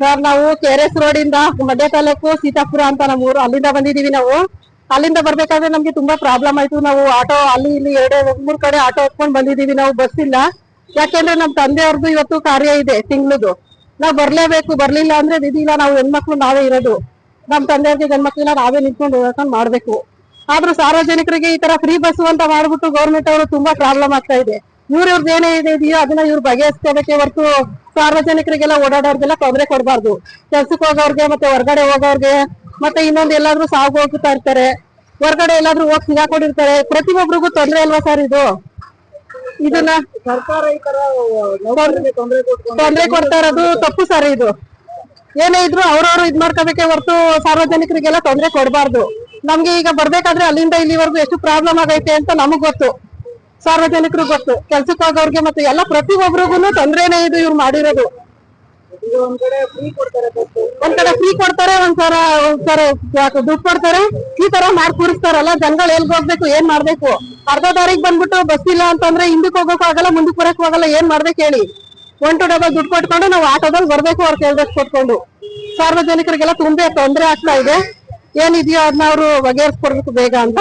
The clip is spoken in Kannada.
ಸರ್ ನಾವು ಕೆ ಆರ್ ಎಸ್ ರೋಡ್ ಇಂದ ಮಂಡ್ಯ ತಾಲೂಕು ಸೀತಾಪುರ ಅಂತ ನಮ್ಮ ಊರು ಅಲ್ಲಿಂದ ಬಂದಿದೀವಿ ನಾವು. ಅಲ್ಲಿಂದ ಬರ್ಬೇಕಾದ್ರೆ ನಮ್ಗೆ ತುಂಬಾ ಪ್ರಾಬ್ಲಮ್ ಆಯ್ತು. ನಾವು ಆಟೋ ಅಲ್ಲಿ ಇಲ್ಲಿ ಎರಡು, ಮೂರ್ ಕಡೆ ಆಟೋ ಹತ್ಕೊಂಡ್ ಬಂದಿದೀವಿ ನಾವು ಬಸ್ ಇಲ್ಲ. ಯಾಕೆಂದ್ರೆ ನಮ್ ತಂದೆಯವ್ರದ್ದು ಇವತ್ತು ಕಾರ್ಯ ಇದೆ ತಿಂಗ್ಳದು. ನಾವ್ ಬರ್ಲೇಬೇಕು, ಬರ್ಲಿಲ್ಲ ಅಂದ್ರೆ ಇದಿಲ್ಲ ನಾವು ಹೆಣ್ಮಕ್ಳು ನಾವೇ ಇರೋದು. ನಮ್ ತಂದೆಯವ್ರಿಗೆ ಗಂಡ್ಮಕ್ಳಿಲ್ಲ ನಾವೇ ನಿಂತ್ಕೊಂಡು ಹೋಗ್ಕೊಂಡು ಮಾಡ್ಬೇಕು. ಆದ್ರೂ ಸಾರ್ವಜನಿಕರಿಗೆ ಈ ತರ ಫ್ರೀ ಬಸ್ ಅಂತ ಮಾಡ್ಬಿಟ್ಟು ಗೌರ್ಮೆಂಟ್ ಅವರು ತುಂಬಾ ಪ್ರಾಬ್ಲಮ್ ಆಗ್ತಾ ಇದೆ. ಇವ್ರ ಇವ್ರದ್ದು ಏನೇ ಇದೆ ಇದೆಯೋ ಅದನ್ನ ಇವ್ರು ಬಗೆಹರಿಸ್ಕೋಬೇಕೆ ಹೊರತು ಸಾರ್ವಜನಿಕರಿಗೆಲ್ಲ ಓಡಾಡೋರ್ಗೆಲ್ಲ ತೊಂದರೆ ಕೊಡಬಾರ್ದು. ಕೆಲ್ಸಕ್ಕೆ ಹೋಗೋರ್ಗೆ ಮತ್ತೆ ಹೊರಗಡೆ ಹೋಗೋರ್ಗೆ ಮತ್ತೆ ಇನ್ನೊಂದ್ ಎಲ್ಲಾದ್ರೂ ಸಾಗು ಹೋಗ್ತಾ ಇರ್ತಾರೆ. ಹೊರಗಡೆ ಎಲ್ಲಾದ್ರೂ ಹೋಗಿ ಸಿಗಾಕೊಂಡಿರ್ತಾರೆ. ಪ್ರತಿಯೊಬ್ಬರಿಗೂ ತೊಂದರೆ ಅಲ್ವಾ ಸರ್ ಇದು? ಇದನ್ನ ತೊಂದ್ರೆ ಕೊಡ್ತಾ ಇರೋದು ತಪ್ಪು ಸರ್ ಇದು. ಏನೇ ಇದ್ರು ಅವ್ರವ್ರು ಇದ್ ಮಾಡ್ಕೋಬೇಕೆ ಹೊರತು ಸಾರ್ವಜನಿಕರಿಗೆಲ್ಲ ತೊಂದರೆ ಕೊಡಬಾರ್ದು. ನಮ್ಗೆ ಈಗ ಬರ್ಬೇಕಾದ್ರೆ ಅಲ್ಲಿಂದ ಇಲ್ಲಿವರೆಗೂ ಎಷ್ಟು ಪ್ರಾಬ್ಲಮ್ ಆಗೈತೆ ಅಂತ ನಮಗ್ ಗೊತ್ತು. ಸಾರ್ವಜನಿಕರು ಗೊತ್ತು. ಕೆಲ್ಸಕ್ಕೆ ಹೋಗೋರ್ಗೆ ಮತ್ತೆ ಎಲ್ಲ ಪ್ರತಿಯೊಬ್ಬರಿಗೂ ತೊಂದ್ರೆನೇ ಇದು ಇವ್ರು ಮಾಡಿರೋದು. ಒಂದ್ ಕಡೆ ಫ್ರೀ ಕೊಡ್ತಾರೆ ಬಸ್ ಒಂದ್ ಕಡೆ ಫ್ರೀ ಕೊಡ್ತಾರೆ ಒಂದ್ಸರ ದುಡ್ಡು ಕೊಡ್ತಾರೆ. ಈ ತರ ಮಾಡಿ ಕೂರಿಸ್ತಾರಲ್ಲ ಜನಗಳು ಎಲ್ಗ್ ಹೋಗ್ಬೇಕು ಏನ್ ಮಾಡ್ಬೇಕು? ಅರ್ಧ ದಾರಿಗೆ ಬಂದ್ಬಿಟ್ಟು ಬಸ್ ಇಲ್ಲ ಅಂತಂದ್ರೆ ಹಿಂದಕ್ಕೆ ಹೋಗೋಕ್ ಆಗಲ್ಲ ಮುಂದಕ್ಕೆ ಬರಕ್ ಆಗಲ್ಲ ಏನ್ ಮಾಡ್ಬೇಕು ಹೇಳಿ? ಒನ್ ಟು ಡಬಲ್ ದುಡ್ಡು ಕೊಟ್ಕೊಂಡು ನಾವು ಆಟೋದಲ್ಲಿ ಬರ್ಬೇಕು ಅವ್ರ ಕೇಳ್ದಷ್ಟು ಕೊಟ್ಕೊಂಡು. ಸಾರ್ವಜನಿಕರಿಗೆಲ್ಲ ತುಂಬಾ ತೊಂದ್ರೆ ಆಗ್ತಾ ಇದೆ. ಏನಿದೆಯೋ ಅದನ್ನ ಅವರು ಬಗೆಹರಿಸ್ಕೊಡ್ಬೇಕು ಬೇಗ ಅಂತ.